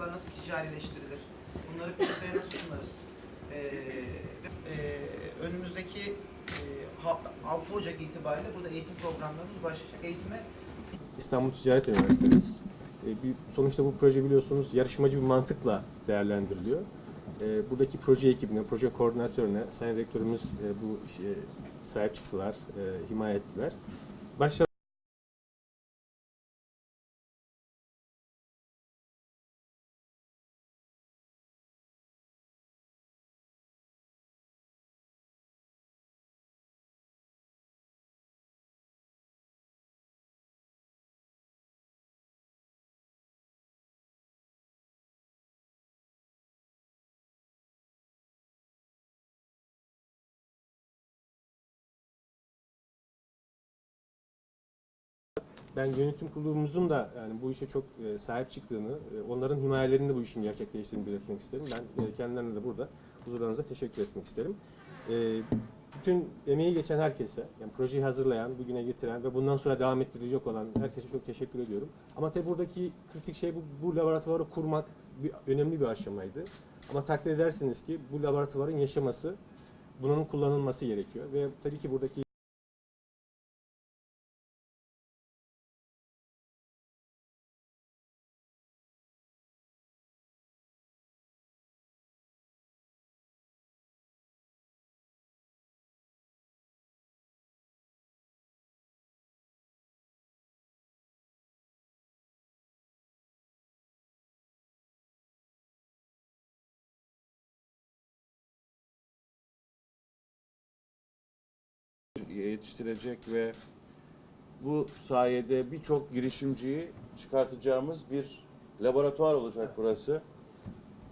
uygulamalar nasıl ticarileştirilir? Bunları piyasaya nasıl sunarız? Ee, e, önümüzdeki e, ha- 6 Ocak itibariyle burada eğitim programlarımız başlayacak. Eğitime İstanbul Ticaret Üniversitemiz. E, sonuçta bu proje biliyorsunuz yarışmacı bir mantıkla değerlendiriliyor. E, buradaki proje ekibine, proje koordinatörüne, Sayın Rektörümüz e, bu işe sahip çıktılar, e, himaye ettiler. Başta ben yönetim kurulumuzun da yani bu işe çok e, sahip çıktığını, e, onların himayelerinde bu işin gerçekleştiğini belirtmek isterim. Ben e, kendilerine de burada huzurlarınıza teşekkür etmek isterim. E, bütün emeği geçen herkese, yani projeyi hazırlayan, bugüne getiren ve bundan sonra devam ettirecek olan herkese çok teşekkür ediyorum. Ama tabii buradaki kritik şey bu, bu laboratuvarı kurmak bir, önemli bir aşamaydı. Ama takdir edersiniz ki bu laboratuvarın yaşaması, bunun kullanılması gerekiyor ve tabii ki buradaki yetiştirecek ve bu sayede birçok girişimciyi çıkartacağımız bir laboratuvar olacak burası.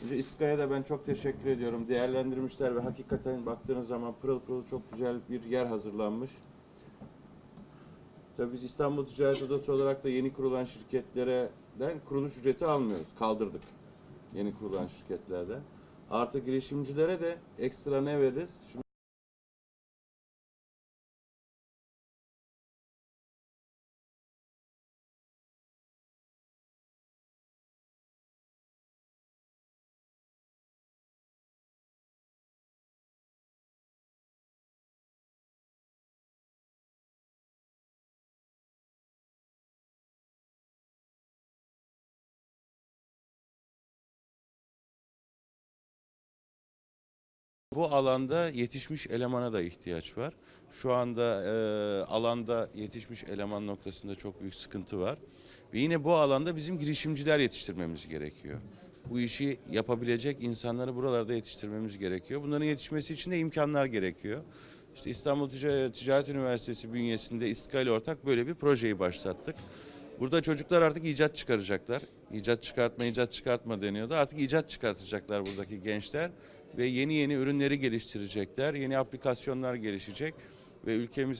Önce İSKA'ya da ben çok teşekkür ediyorum. Değerlendirmişler ve hakikaten baktığınız zaman pırıl pırıl çok güzel bir yer hazırlanmış. Tabii biz İstanbul Ticaret Odası olarak da yeni kurulan şirketlerden kuruluş ücreti almıyoruz. Kaldırdık yeni kurulan şirketlerden. Artı girişimcilere de ekstra ne veririz? Şimdi Bu alanda yetişmiş elemana da ihtiyaç var. Şu anda e, alanda yetişmiş eleman noktasında çok büyük sıkıntı var. Ve yine bu alanda bizim girişimciler yetiştirmemiz gerekiyor. Bu işi yapabilecek insanları buralarda yetiştirmemiz gerekiyor. Bunların yetişmesi için de imkanlar gerekiyor. İşte İstanbul Tica- Ticaret Üniversitesi bünyesinde ile ortak böyle bir projeyi başlattık. Burada çocuklar artık icat çıkaracaklar. İcat çıkartma, icat çıkartma deniyordu. Artık icat çıkartacaklar buradaki gençler ve yeni yeni ürünleri geliştirecekler. Yeni aplikasyonlar gelişecek ve ülkemiz